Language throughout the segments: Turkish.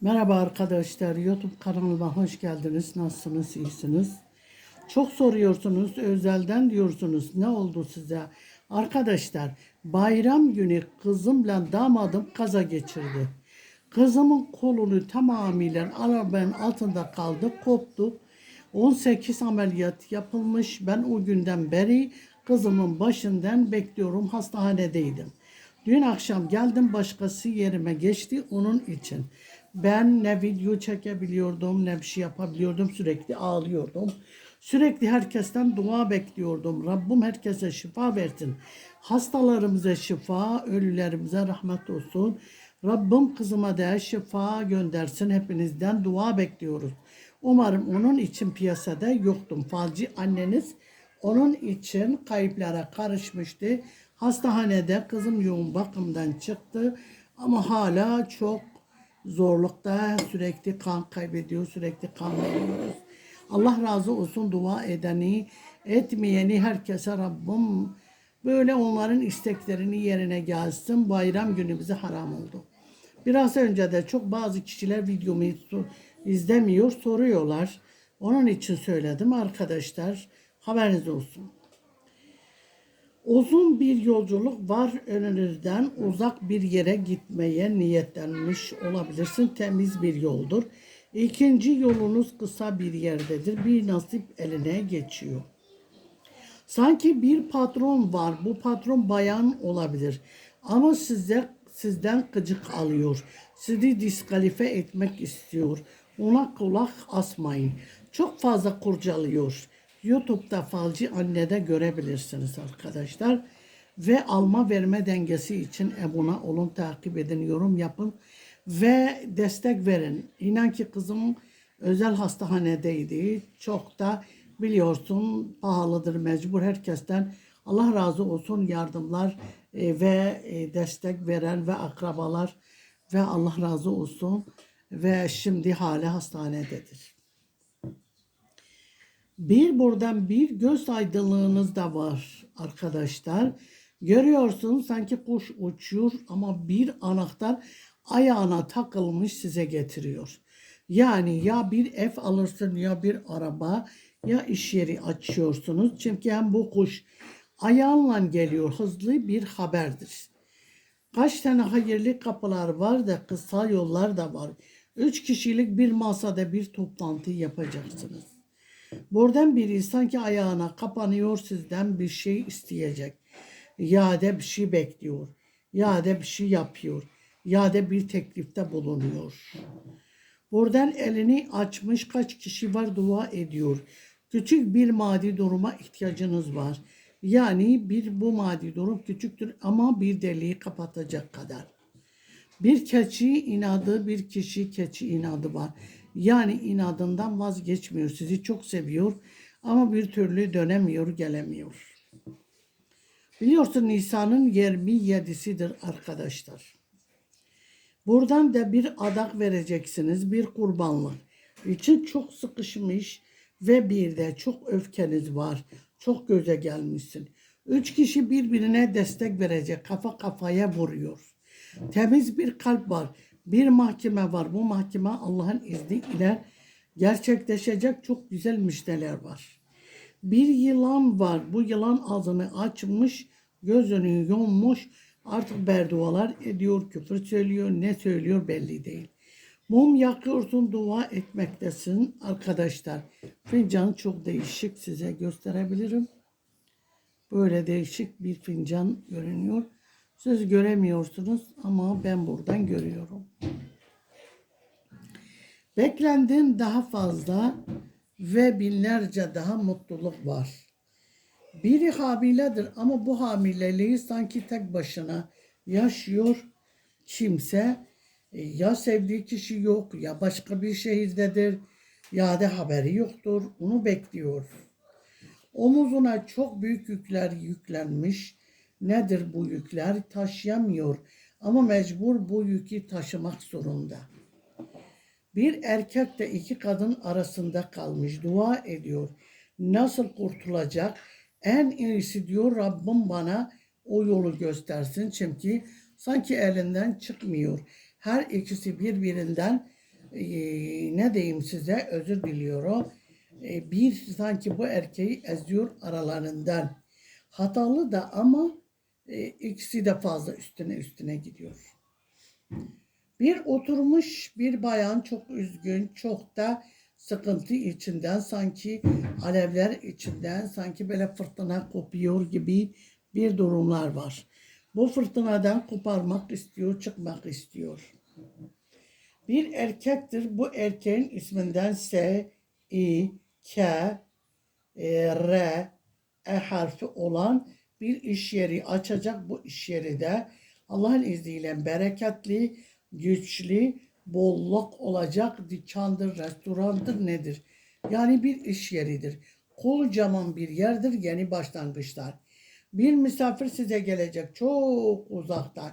Merhaba arkadaşlar, YouTube kanalıma hoş geldiniz. Nasılsınız, iyisiniz? Çok soruyorsunuz, özelden diyorsunuz. Ne oldu size? Arkadaşlar, bayram günü kızımla damadım kaza geçirdi. Kızımın kolunu tamamıyla arabanın altında kaldı, koptu. 18 ameliyat yapılmış. Ben o günden beri kızımın başından bekliyorum, hastanedeydim. Dün akşam geldim başkası yerime geçti onun için. Ben ne video çekebiliyordum ne bir şey yapabiliyordum sürekli ağlıyordum. Sürekli herkesten dua bekliyordum. Rabbim herkese şifa versin. Hastalarımıza şifa, ölülerimize rahmet olsun. Rabbim kızıma da şifa göndersin. Hepinizden dua bekliyoruz. Umarım onun için piyasada yoktum. Falcı anneniz onun için kayıplara karışmıştı. Hastanede kızım yoğun bakımdan çıktı ama hala çok zorlukta sürekli kan kaybediyor, sürekli kan veriyoruz. Allah razı olsun dua edeni, etmeyeni herkese Rabbim böyle onların isteklerini yerine gelsin. Bayram günü bize haram oldu. Biraz önce de çok bazı kişiler videomu izlemiyor, soruyorlar. Onun için söyledim arkadaşlar. Haberiniz olsun. Uzun bir yolculuk var önünüzden uzak bir yere gitmeye niyetlenmiş olabilirsin. Temiz bir yoldur. İkinci yolunuz kısa bir yerdedir. Bir nasip eline geçiyor. Sanki bir patron var. Bu patron bayan olabilir. Ama size sizden gıcık alıyor. Sizi diskalife etmek istiyor. Ona kulak asmayın. Çok fazla kurcalıyor. YouTube'da falcı annede görebilirsiniz arkadaşlar. Ve alma verme dengesi için abone olun, takip edin, yorum yapın ve destek verin. İnan ki kızım özel hastanedeydi. Çok da biliyorsun pahalıdır mecbur herkesten. Allah razı olsun yardımlar e, ve e, destek veren ve akrabalar ve Allah razı olsun ve şimdi hala hastanededir. Bir buradan bir göz aydınlığınız da var arkadaşlar. Görüyorsun sanki kuş uçuyor ama bir anahtar ayağına takılmış size getiriyor. Yani ya bir ev alırsın ya bir araba ya iş yeri açıyorsunuz. Çünkü hem bu kuş ayağınla geliyor hızlı bir haberdir. Kaç tane hayırlı kapılar var da kısa yollar da var. Üç kişilik bir masada bir toplantı yapacaksınız. Buradan biri sanki ayağına kapanıyor sizden bir şey isteyecek. Ya da bir şey bekliyor. Ya da bir şey yapıyor. Ya da bir teklifte bulunuyor. Buradan elini açmış kaç kişi var dua ediyor. Küçük bir maddi duruma ihtiyacınız var. Yani bir bu maddi durum küçüktür ama bir deliği kapatacak kadar. Bir keçi inadı, bir kişi keçi inadı var. Yani inadından vazgeçmiyor. Sizi çok seviyor ama bir türlü dönemiyor, gelemiyor. Biliyorsun Nisan'ın 27'sidir arkadaşlar. Buradan da bir adak vereceksiniz, bir kurbanlık. İçin çok sıkışmış ve bir de çok öfkeniz var. Çok göze gelmişsin. Üç kişi birbirine destek verecek, kafa kafaya vuruyor. Temiz bir kalp var. Bir mahkeme var. Bu mahkeme Allah'ın izniyle gerçekleşecek çok güzel müjdeler var. Bir yılan var. Bu yılan ağzını açmış, gözünü yummuş. Artık berdualar ediyor, küfür söylüyor, ne söylüyor belli değil. Mum yakıyorsun, dua etmektesin arkadaşlar. Fincan çok değişik size gösterebilirim. Böyle değişik bir fincan görünüyor. Siz göremiyorsunuz ama ben buradan görüyorum. Beklendiğin daha fazla ve binlerce daha mutluluk var. Biri hamiledir ama bu hamileliği sanki tek başına yaşıyor kimse. E, Ya sevdiği kişi yok ya başka bir şehirdedir ya da haberi yoktur. Onu bekliyor. Omuzuna çok büyük yükler yüklenmiş. Nedir bu yükler? Taşıyamıyor ama mecbur bu yükü taşımak zorunda. Bir erkek de iki kadın arasında kalmış. Dua ediyor. Nasıl kurtulacak? En iyisi diyor Rabbim bana o yolu göstersin. Çünkü sanki elinden çıkmıyor. Her ikisi birbirinden e, ne diyeyim size özür diliyorum. E, bir sanki bu erkeği eziyor aralarından. Hatalı da ama e, ikisi de fazla üstüne üstüne gidiyor. Bir oturmuş bir bayan çok üzgün, çok da sıkıntı içinden sanki alevler içinden sanki böyle fırtına kopuyor gibi bir durumlar var. Bu fırtınadan koparmak istiyor, çıkmak istiyor. Bir erkektir. Bu erkeğin isminden S, I, K, e, R, E harfi olan bir iş yeri açacak. Bu iş yeri de Allah'ın izniyle bereketli, güçlü, bolluk olacak dükkandır, restorandır nedir? Yani bir iş yeridir. Kocaman bir yerdir yeni başlangıçlar. Bir misafir size gelecek çok uzaktan.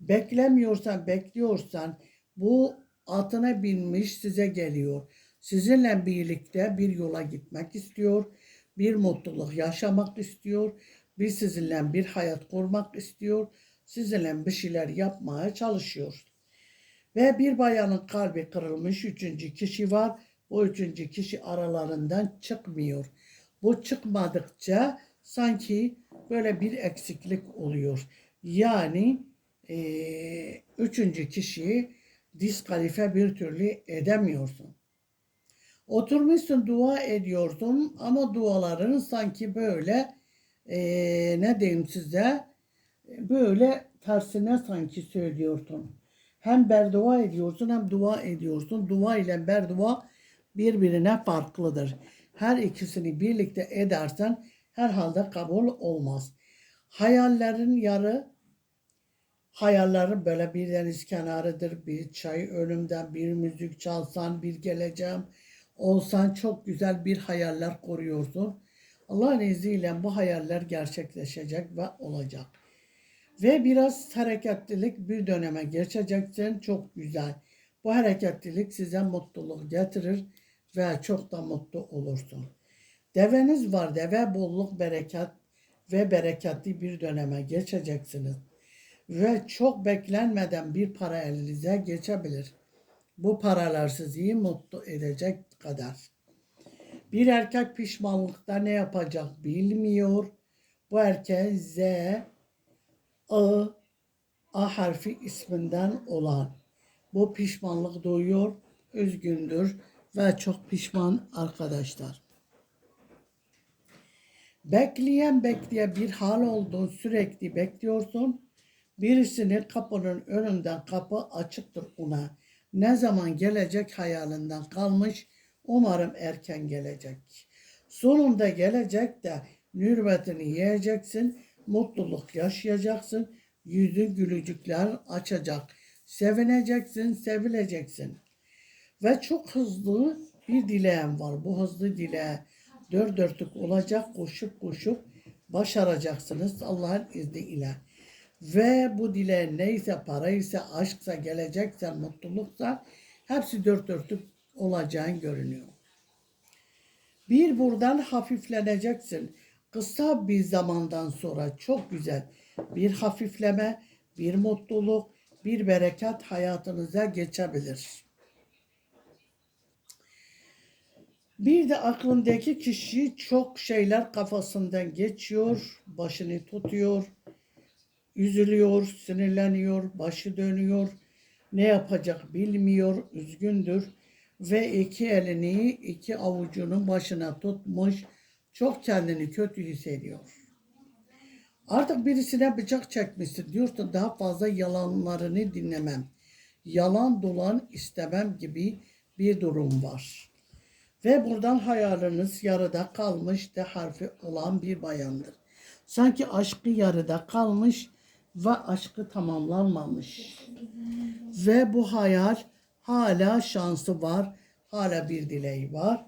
Beklemiyorsan, bekliyorsan bu atına binmiş size geliyor. Sizinle birlikte bir yola gitmek istiyor. Bir mutluluk yaşamak istiyor. Bir sizinle bir hayat kurmak istiyor. Sizinle bir şeyler yapmaya çalışıyor. Ve bir bayanın kalbi kırılmış üçüncü kişi var. O üçüncü kişi aralarından çıkmıyor. Bu çıkmadıkça sanki böyle bir eksiklik oluyor. Yani eee, üçüncü kişiyi diskalife bir türlü edemiyorsun. Oturmuşsun dua ediyorsun ama duaların sanki böyle eee, ne diyeyim size böyle tersine sanki söylüyorsun. Hem berdua ediyorsun hem dua ediyorsun. Dua ile berdua birbirine farklıdır. Her ikisini birlikte edersen herhalde kabul olmaz. Hayallerin yarı hayallerin böyle bir deniz kenarıdır. Bir çay önümden bir müzik çalsan bir geleceğim olsan çok güzel bir hayaller kuruyorsun. Allah'ın izniyle bu hayaller gerçekleşecek ve olacak. Ve biraz hareketlilik bir döneme geçeceksin. Çok güzel. Bu hareketlilik size mutluluk getirir ve çok da mutlu olursun. Deveniz var. Deve bolluk, bereket ve bereketli bir döneme geçeceksiniz. Ve çok beklenmeden bir para elinize geçebilir. Bu paralar sizi mutlu edecek kadar. Bir erkek pişmanlıkta ne yapacak bilmiyor. Bu erkek Z, A, A harfi isminden olan. Bu pişmanlık duyuyor, üzgündür ve çok pişman arkadaşlar. Bekleyen bekleye bir hal oldun sürekli bekliyorsun. Birisini kapının önünden kapı açıktır ona. Ne zaman gelecek hayalinden kalmış. Umarım erken gelecek. Sonunda gelecek de nürvetini yiyeceksin. Mutluluk yaşayacaksın. Yüzün gülücükler açacak. Sevineceksin, sevileceksin. Ve çok hızlı bir dileğim var. Bu hızlı dileğe dört dörtlük olacak. Koşup koşup başaracaksınız Allah'ın izniyle. Ve bu dileğin neyse paraysa, aşksa, gelecekse, mutluluksa hepsi dört dörtlük olacağın görünüyor. Bir buradan hafifleneceksin. Kısa bir zamandan sonra çok güzel bir hafifleme, bir mutluluk, bir bereket hayatınıza geçebilir. Bir de aklındaki kişi çok şeyler kafasından geçiyor, başını tutuyor, üzülüyor, sinirleniyor, başı dönüyor, ne yapacak bilmiyor, üzgündür ve iki elini iki avucunun başına tutmuş, çok kendini kötü hissediyor. Artık birisine bıçak çekmişsin diyorsa daha fazla yalanlarını dinlemem. Yalan dolan istemem gibi bir durum var. Ve buradan hayaliniz yarıda kalmış de harfi olan bir bayandır. Sanki aşkı yarıda kalmış ve aşkı tamamlanmamış. Ve bu hayal hala şansı var, hala bir dileği var.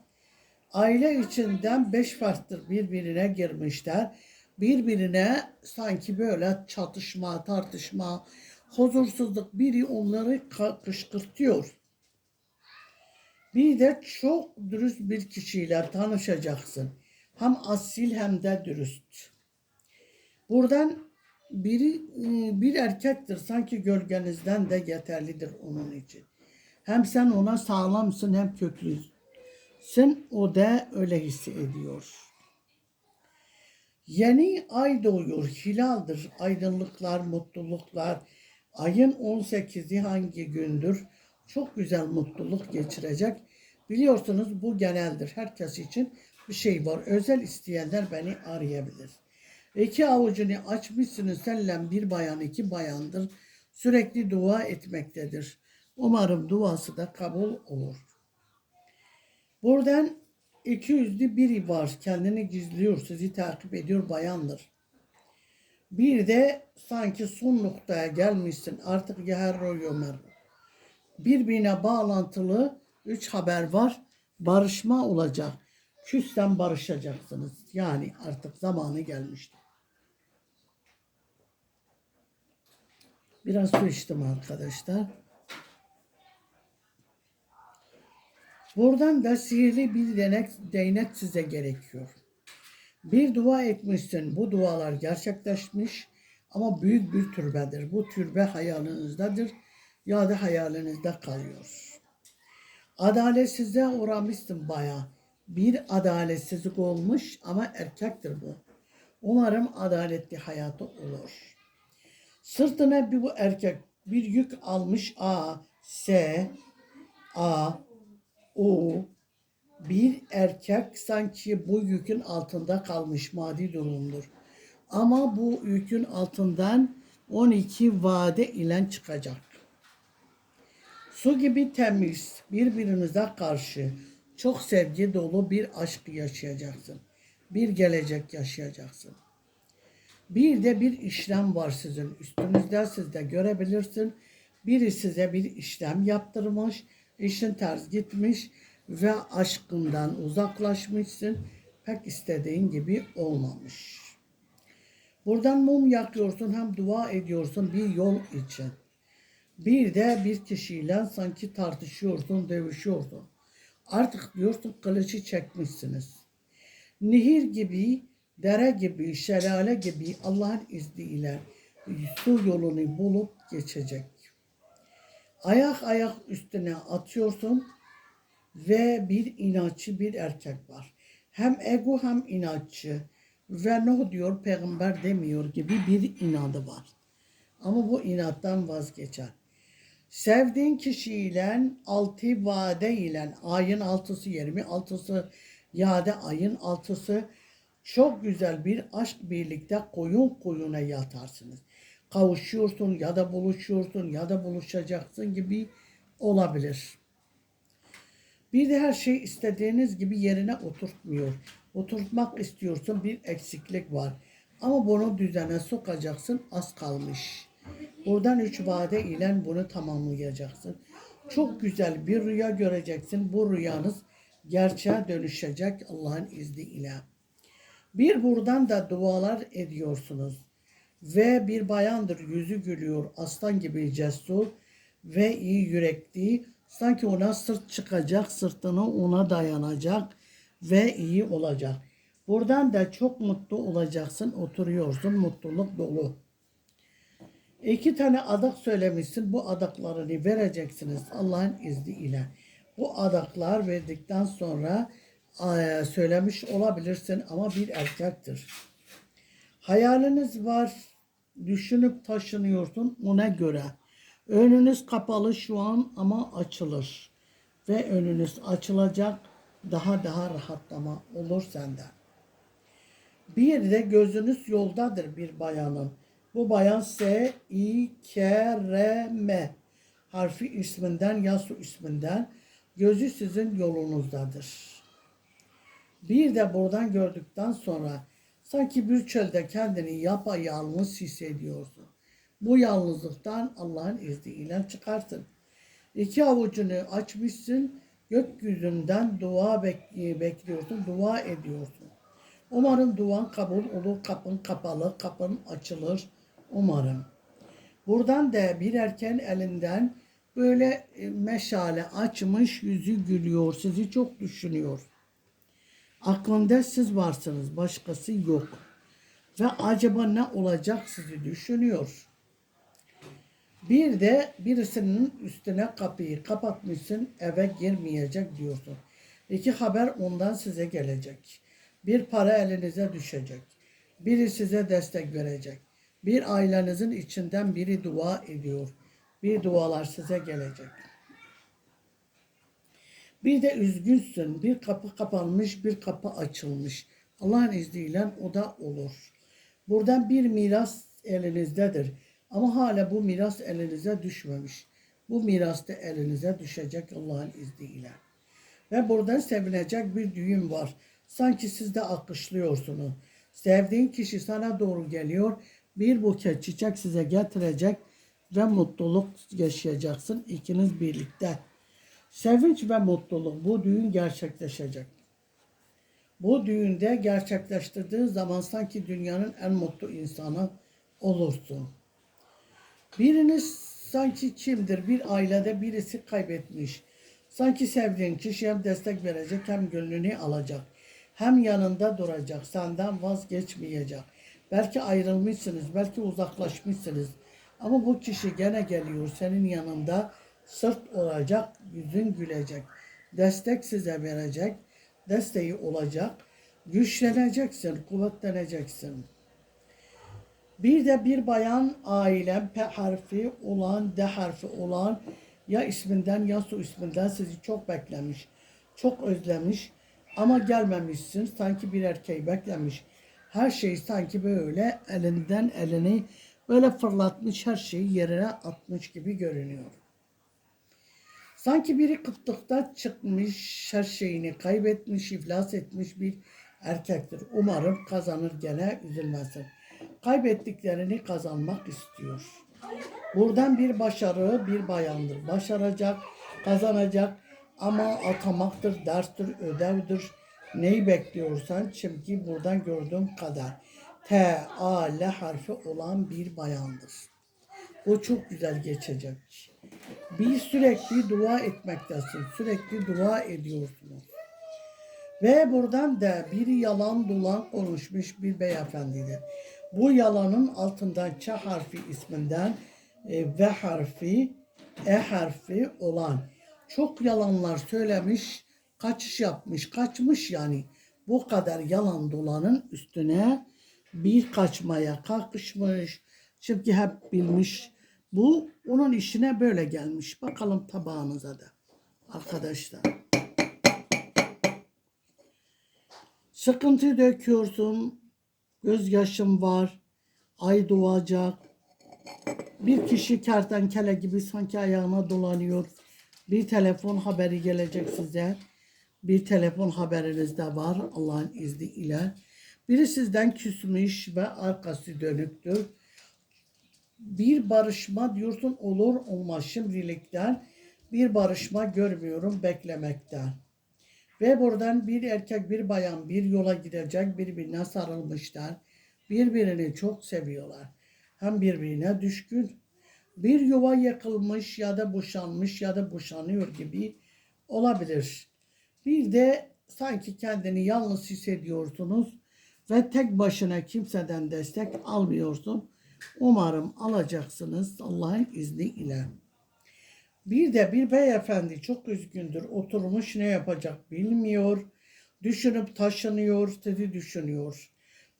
Aile içinden beş farktır birbirine girmişler. Birbirine sanki böyle çatışma, tartışma, huzursuzluk biri onları kışkırtıyor. Bir de çok dürüst bir kişiyle tanışacaksın. Hem asil hem de dürüst. Buradan biri e, bir erkektir sanki gölgenizden de yeterlidir onun için. Hem sen ona sağlamsın hem köklüsün. O da öyle hissediyor. Yeni ay doğuyor. Hilaldir. Aydınlıklar, mutluluklar. Ayın 18'i hangi gündür? Çok güzel mutluluk geçirecek. Biliyorsunuz bu geneldir. Herkes için bir şey var. Özel isteyenler beni arayabilir. İki avucunu açmışsınız. Senle bir bayan iki bayandır. Sürekli dua etmektedir. Umarım duası da kabul olur. Buradan iki yüzlü biri var. Kendini gizliyor. Sizi takip ediyor bayandır. Bir de sanki son noktaya gelmişsin. Artık yeher yomer. Birbirine bağlantılı üç haber var. Barışma olacak. Küsten barışacaksınız. Yani artık zamanı gelmişti. Biraz su içtim arkadaşlar. Buradan da sihirli bir denek, değnek size gerekiyor. Bir dua etmişsin. Bu dualar gerçekleşmiş ama büyük bir türbedir. Bu türbe hayalinizdedir ya da hayalinizde kalıyor. Adaletsizliğe uğramışsın baya. Bir adaletsizlik olmuş ama erkektir bu. Umarım adaletli hayatı olur. Sırtına bir bu erkek bir yük almış A, S, A, O, bir erkek sanki bu yükün altında kalmış maddi durumdur. Ama bu yükün altından 12 vade ile çıkacak. Su gibi temiz, birbirinize karşı çok sevgi dolu bir aşk yaşayacaksın. Bir gelecek yaşayacaksın. Bir de bir işlem var sizin üstünüzde siz de görebilirsin. Biri size bir işlem yaptırmış, işin ters gitmiş ve aşkından uzaklaşmışsın. Pek istediğin gibi olmamış. Buradan mum yakıyorsun hem dua ediyorsun bir yol için. Bir de bir kişiyle sanki tartışıyorsun, dövüşüyorsun. Artık diyorsun kılıcı çekmişsiniz. Nehir gibi, dere gibi, şelale gibi Allah'ın izniyle su yolunu bulup geçecek. Ayak ayak üstüne atıyorsun ve bir inatçı bir erkek var. Hem ego hem inatçı ve ne diyor peygamber demiyor gibi bir inadı var. Ama bu inattan vazgeçer. Sevdiğin kişiyle altı vade ile ayın altısı 26'sı yade ayın altısı çok güzel bir aşk birlikte koyun koyuna yatarsınız. Kavuşuyorsun ya da buluşuyorsun ya da buluşacaksın gibi olabilir. Bir de her şey istediğiniz gibi yerine oturtmuyor. Oturtmak istiyorsun bir eksiklik var. Ama bunu düzene sokacaksın az kalmış. Buradan üç vade ile bunu tamamlayacaksın. Çok güzel bir rüya göreceksin. Bu rüyanız gerçeğe dönüşecek Allah'ın izniyle. Bir buradan da dualar ediyorsunuz. Ve bir bayandır yüzü gülüyor aslan gibi cesur ve iyi yürekli. Sanki ona sırt çıkacak, sırtını ona dayanacak ve iyi olacak. Buradan da çok mutlu olacaksın, oturuyorsun, mutluluk dolu. İki tane adak söylemişsin. Bu adaklarını vereceksiniz Allah'ın izniyle. Bu adaklar verdikten sonra e, söylemiş olabilirsin ama bir erkektir. Hayaliniz var. Düşünüp taşınıyorsun ona göre. Önünüz kapalı şu an ama açılır. Ve önünüz açılacak. Daha daha rahatlama olur senden. Bir de gözünüz yoldadır bir bayanın. Bu bayan S, İ, K, R, M harfi isminden, Yasu isminden gözü sizin yolunuzdadır. Bir de buradan gördükten sonra sanki bir çölde kendini yapayalnız hissediyorsun. Bu yalnızlıktan Allah'ın izniyle çıkarsın. İki avucunu açmışsın, gökyüzünden dua bek- bekliyorsun, dua ediyorsun. Umarım duan kabul olur, kapın kapalı, kapın açılır umarım. Buradan da bir erken elinden böyle e, meşale açmış, yüzü gülüyor, sizi çok düşünüyor. Aklında siz varsınız, başkası yok. Ve acaba ne olacak sizi düşünüyor. Bir de birisinin üstüne kapıyı kapatmışsın eve girmeyecek diyorsun. İki haber ondan size gelecek. Bir para elinize düşecek. Biri size destek verecek. Bir ailenizin içinden biri dua ediyor. Bir dualar size gelecek. Bir de üzgünsün. Bir kapı kapanmış, bir kapı açılmış. Allah'ın izniyle o da olur. Buradan bir miras elinizdedir. Ama hala bu miras elinize düşmemiş. Bu miras da elinize düşecek Allah'ın izniyle. Ve buradan sevinecek bir düğün var. Sanki siz de alkışlıyorsunuz. Sevdiğin kişi sana doğru geliyor. Bir buket çiçek size getirecek ve mutluluk yaşayacaksın ikiniz birlikte. Sevinç ve mutluluk bu düğün gerçekleşecek. Bu düğünde gerçekleştirdiğin zaman sanki dünyanın en mutlu insanı olursun. Biriniz sanki kimdir? Bir ailede birisi kaybetmiş. Sanki sevdiğin kişi hem destek verecek hem gönlünü alacak. Hem yanında duracak. Senden vazgeçmeyecek. Belki ayrılmışsınız, belki uzaklaşmışsınız. Ama bu kişi gene geliyor senin yanında. Sırt olacak, yüzün gülecek. Destek size verecek. Desteği olacak. Güçleneceksin, kuvvetleneceksin. Bir de bir bayan ailem P harfi olan, D harfi olan ya isminden ya su isminden sizi çok beklemiş. Çok özlemiş ama gelmemişsin. Sanki bir erkeği beklemiş. Her şey sanki böyle elinden elini böyle fırlatmış her şeyi yerine atmış gibi görünüyor. Sanki biri kıtlıkta çıkmış, her şeyini kaybetmiş, iflas etmiş bir erkektir. Umarım kazanır gene üzülmesin. Kaybettiklerini kazanmak istiyor. Buradan bir başarı bir bayandır. Başaracak, kazanacak ama atamaktır, derstir, ödevdir. Neyi bekliyorsan çünkü buradan gördüğüm kadar T, A, L harfi olan bir bayandır. O çok güzel geçecek. Bir sürekli dua etmektesin. Sürekli dua ediyorsunuz. Ve buradan da bir yalan dolan konuşmuş bir beyefendidir. Bu yalanın altından Ç harfi isminden e, V harfi, E harfi olan çok yalanlar söylemiş, kaçış yapmış, kaçmış yani. Bu kadar yalan dolanın üstüne bir kaçmaya kalkışmış. Çünkü hep bilmiş. Bu onun işine böyle gelmiş. Bakalım tabağınıza da. Arkadaşlar. Sıkıntı döküyorsun. Gözyaşın var. Ay doğacak. Bir kişi kertenkele gibi sanki ayağına dolanıyor. Bir telefon haberi gelecek size. Bir telefon haberiniz de var Allah'ın izniyle. Biri sizden küsmüş ve arkası dönüktür. Bir barışma diyorsun olur olmaz şimdilikten. Bir barışma görmüyorum beklemekten. Ve buradan bir erkek bir bayan bir yola gidecek birbirine sarılmışlar. Birbirini çok seviyorlar. Hem birbirine düşkün. Bir yuva yakılmış ya da boşanmış ya da boşanıyor gibi olabilir. Bir de sanki kendini yalnız hissediyorsunuz ve tek başına kimseden destek almıyorsun. Umarım alacaksınız Allah'ın izniyle. Bir de bir beyefendi çok üzgündür. Oturmuş ne yapacak bilmiyor. Düşünüp taşınıyor, sizi düşünüyor.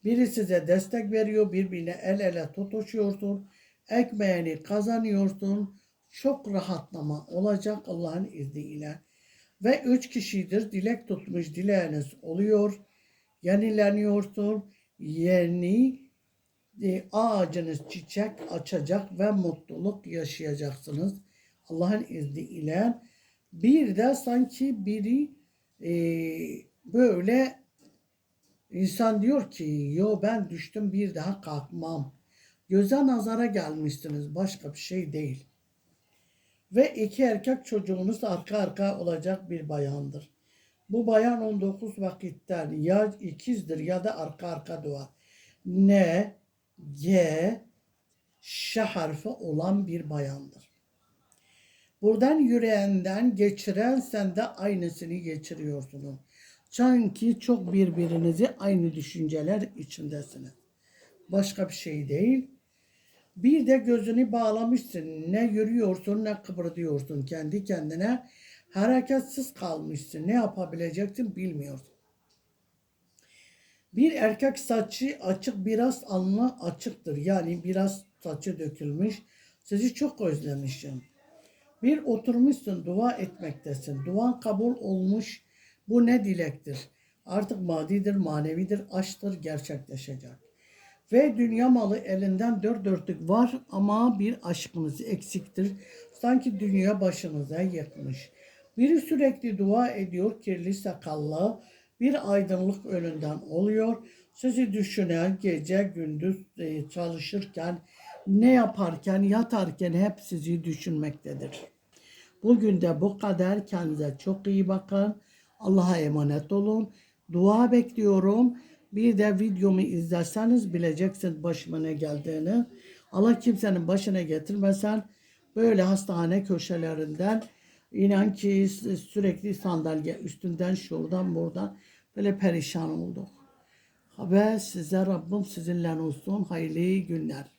Biri size destek veriyor, birbirine el ele tutuşuyorsun. Ekmeğini kazanıyorsun. Çok rahatlama olacak Allah'ın izniyle. Ve üç kişidir dilek tutmuş dileğiniz oluyor. Yenileniyorsun. Yeni e, ağacınız çiçek açacak ve mutluluk yaşayacaksınız. Allah'ın izniyle. Bir de sanki biri e, böyle insan diyor ki yo ben düştüm bir daha kalkmam. Göze nazara gelmişsiniz başka bir şey değil. Ve iki erkek çocuğunuz arka arka olacak bir bayandır. Bu bayan 19 vakitten ya ikizdir ya da arka arka doğar. N, G, Ş harfi olan bir bayandır. Buradan yüreğinden geçiren sen de aynısını geçiriyorsunuz. Çünkü çok birbirinizi aynı düşünceler içindesiniz. Başka bir şey değil. Bir de gözünü bağlamışsın. Ne yürüyorsun ne kıpırdıyorsun kendi kendine. Hareketsiz kalmışsın. Ne yapabileceksin bilmiyorsun. Bir erkek saçı açık biraz alnı açıktır. Yani biraz saçı dökülmüş. Sizi çok özlemişim. Bir oturmuşsun dua etmektesin. Duan kabul olmuş. Bu ne dilektir? Artık madidir, manevidir, aşktır, gerçekleşecek. Ve dünya malı elinden dört dörtlük var ama bir aşkınız eksiktir. Sanki dünya başınıza yıkmış. Biri sürekli dua ediyor kirli sakallı. Bir aydınlık önünden oluyor. Sizi düşünen gece gündüz e, çalışırken, ne yaparken, yatarken hep sizi düşünmektedir. Bugün de bu kadar. Kendinize çok iyi bakın. Allah'a emanet olun. Dua bekliyorum. Bir de videomu izlerseniz bileceksiniz başıma ne geldiğini. Allah kimsenin başına getirmesen böyle hastane köşelerinden inan ki sürekli sandalye üstünden şuradan buradan böyle perişan olduk. Ve size Rabbim sizinle olsun. Hayırlı günler.